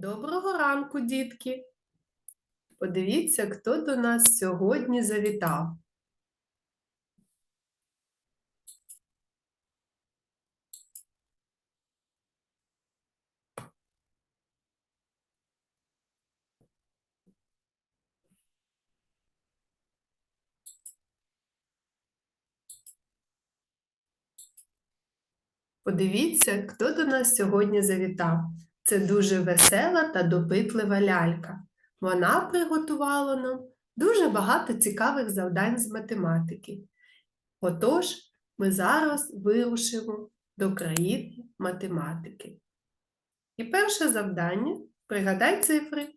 Доброго ранку, дітки! Подивіться, хто до нас сьогодні завітав. Подивіться, хто до нас сьогодні завітав. Це дуже весела та допитлива лялька. Вона приготувала нам дуже багато цікавих завдань з математики. Отож, ми зараз вирушимо до країни математики. І перше завдання пригадай цифри.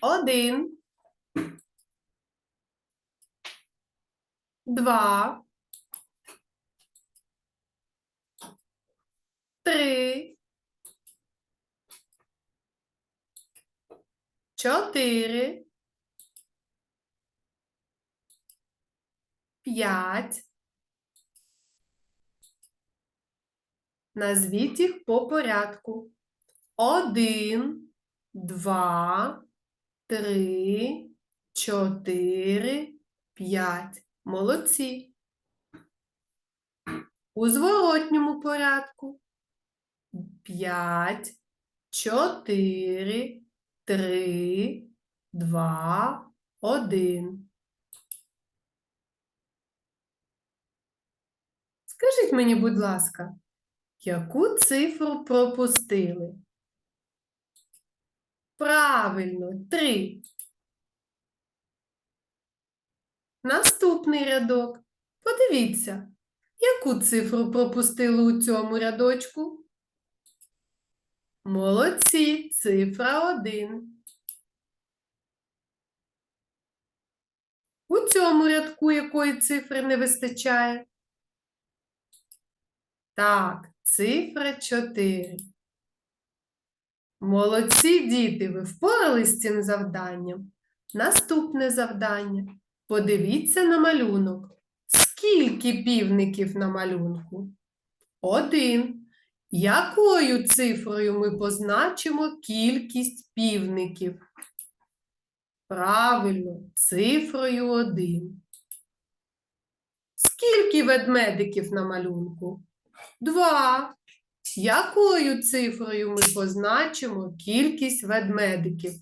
Один. Два. Три. Чотири. П'ять. Назвіть їх по порядку. Один, два, три, чотири, п'ять. Молодці. У зворотньому порядку. П'ять, чотири, три, два, один. Скажіть мені, будь ласка, яку цифру пропустили? Правильно, три. Наступний рядок. Подивіться, яку цифру пропустили у цьому рядочку? Молодці, цифра 1. У цьому рядку якої цифри не вистачає? Так, цифра 4. Молодці діти, ви впорались з цим завданням. Наступне завдання. Подивіться на малюнок. Скільки півників на малюнку? Один. Якою цифрою ми позначимо кількість півників? Правильно, цифрою 1. Скільки ведмедиків на малюнку? Два. Якою цифрою ми позначимо кількість ведмедиків?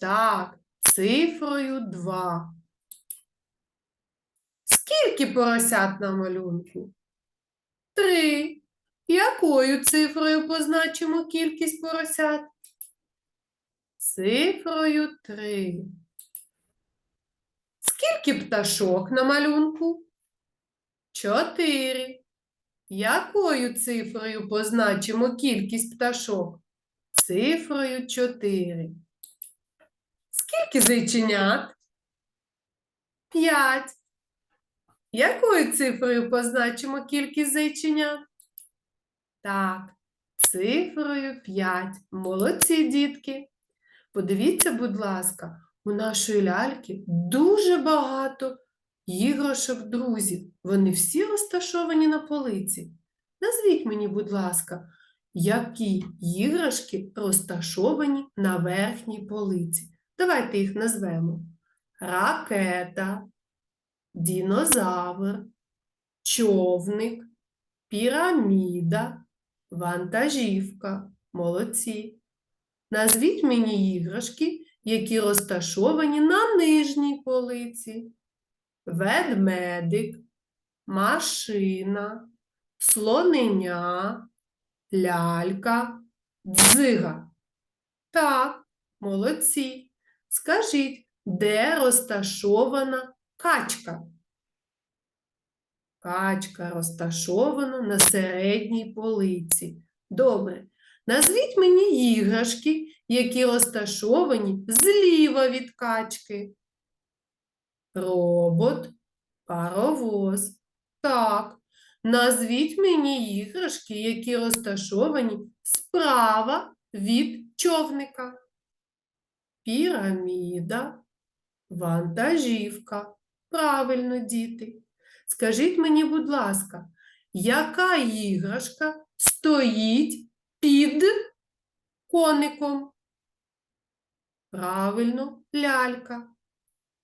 Так, цифрою 2. Скільки поросят на малюнку? Три. Якою цифрою позначимо кількість поросят? Цифрою 3. Скільки пташок на малюнку? Чотири. Якою цифрою позначимо кількість пташок? Цифрою 4. Скільки зайченят? П'ять. Якою цифрою позначимо кількість зайченят? Так, цифрою 5. Молодці, дітки. Подивіться, будь ласка, у нашої ляльки дуже багато іграшок друзів. Вони всі розташовані на полиці. Назвіть мені, будь ласка, які іграшки розташовані на верхній полиці. Давайте їх назвемо. Ракета, дінозавр, човник, піраміда, вантажівка. Молодці. Назвіть мені іграшки, які розташовані на нижній полиці. Ведмедик, машина, слоненя, лялька, дзига. Так, молодці. Скажіть, де розташована качка? Качка розташована на середній полиці. Добре. Назвіть мені іграшки, які розташовані зліва від качки. Робот, паровоз. Так. Назвіть мені іграшки, які розташовані справа від човника. Піраміда, вантажівка. Правильно, діти. Скажіть мені, будь ласка, яка іграшка стоїть під коником? Правильно, лялька.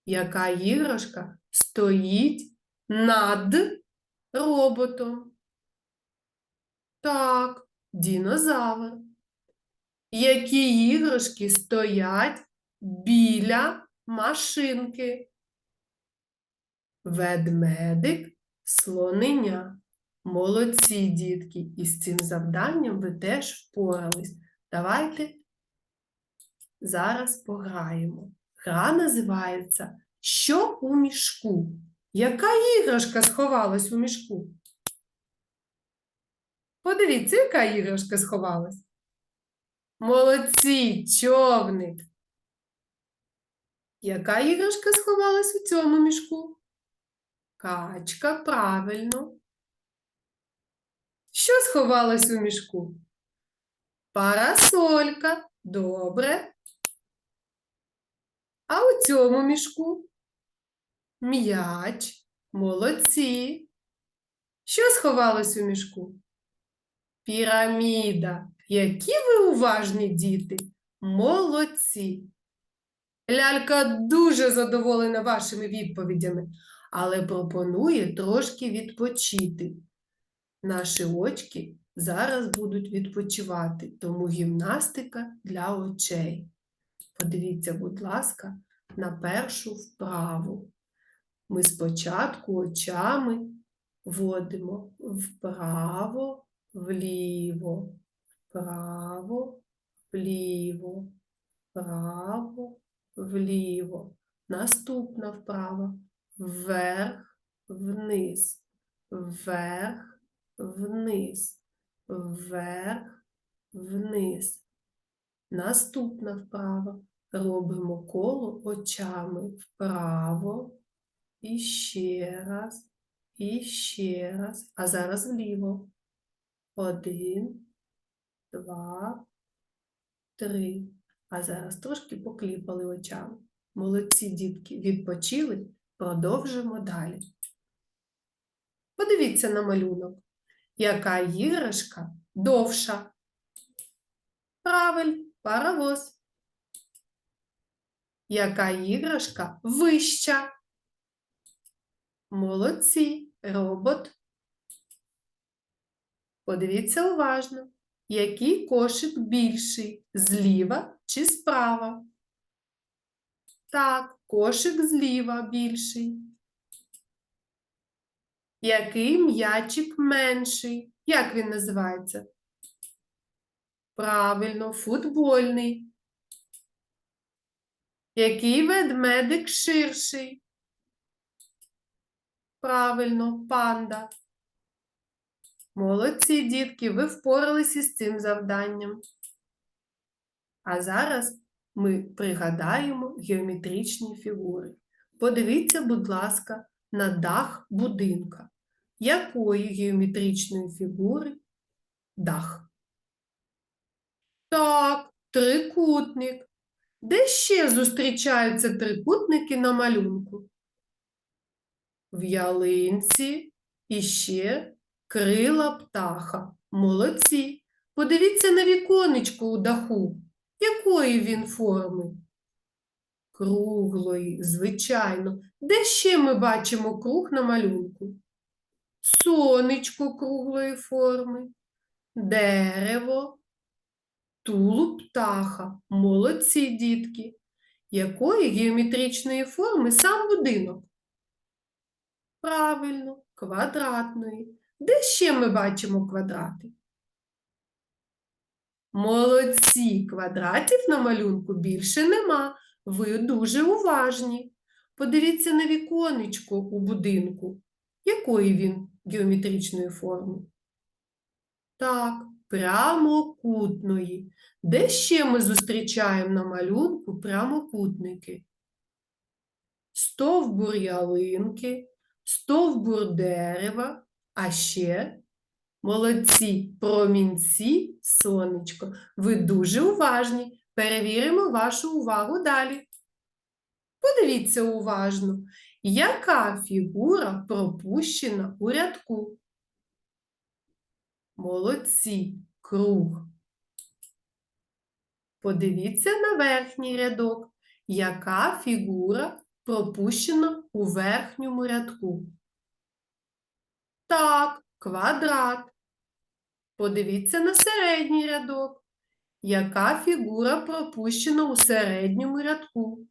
Яка іграшка стоїть над роботом? Так, дінозавр. Які іграшки стоять біля машинки? Ведмедик, слоненя. Молодці, дітки, і з цим завданням ви теж впорались. Давайте зараз пограємо. Гра називається Що у мішку? Яка іграшка сховалась у мішку? Подивіться, яка іграшка сховалась. Молодці, човник. Яка іграшка сховалась у цьому мішку? Качка, правильно. Що сховалось у мішку? Парасолька. Добре. А у цьому мішку? М'яч. Молодці. Що сховалось у мішку? Піраміда. Які ви уважні діти? Молодці. Лялька дуже задоволена вашими відповідями, але пропонує трошки відпочити. Наші очки зараз будуть відпочивати, тому гімнастика для очей. Подивіться, будь ласка, на першу вправу. Ми спочатку очами водимо вправо, вліво, вправо, вліво, вправо, вліво. Наступна вправа вверх, вниз, вверх, вниз, вверх, вниз. Наступна вправа. Робимо коло очами вправо, і ще раз, і ще раз. А зараз вліво. Один, два, три. А зараз трошки покліпали очами. Молодці дітки, відпочили, продовжимо далі. Подивіться на малюнок. Яка іграшка довша? Правильно, паровоз. Яка іграшка вища? Молодці, робот. Подивіться уважно, який кошик більший зліва чи справа? Так, кошик зліва більший. Який м'ячик менший? Як він називається? Правильно, футбольний. Який ведмедик ширший? Правильно, панда. Молодці, дітки, ви впоралися із цим завданням. А зараз ми пригадаємо геометричні фігури. Подивіться, будь ласка, на дах будинка. Якої геометричної фігури дах? Так, трикутник. Де ще зустрічаються трикутники на малюнку? В ялинці і ще крила птаха. Молодці. Подивіться на віконечко у даху. Якої він форми? Круглої, звичайно. Де ще ми бачимо круг на малюнку? Сонечко круглої форми, дерево, тулуб птаха. Молодці дітки. Якої геометричної форми сам будинок? Правильно, квадратної. Де ще ми бачимо квадрати? Молодці, квадратів на малюнку більше нема. Ви дуже уважні. Подивіться на віконечко у будинку. Якої він геометричної форми? Так, прямокутної. Де ще ми зустрічаємо на малюнку прямокутники? Стовбур ялинки, стовбур дерева, а ще молодці промінці сонечко. Ви дуже уважні. Перевіримо вашу увагу далі. Подивіться уважно, яка фігура пропущена у рядку? Молодці. Круг. Подивіться на верхній рядок. Яка фігура пропущена у верхньому рядку? Так, квадрат. Подивіться на середній рядок. Яка фігура пропущена у середньому рядку?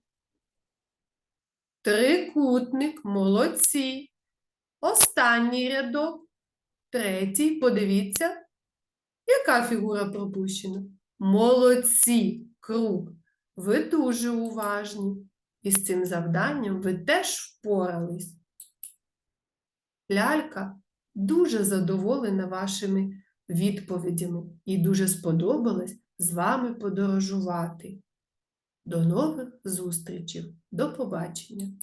Трикутник, молодці. Останній рядок. Третій, подивіться. Яка фігура пропущена? Молодці, круг. Ви дуже уважні. І з цим завданням ви теж впорались. Лялька дуже задоволена вашими відповідями і дуже сподобалось з вами подорожувати. До нових зустрічей. До побачення!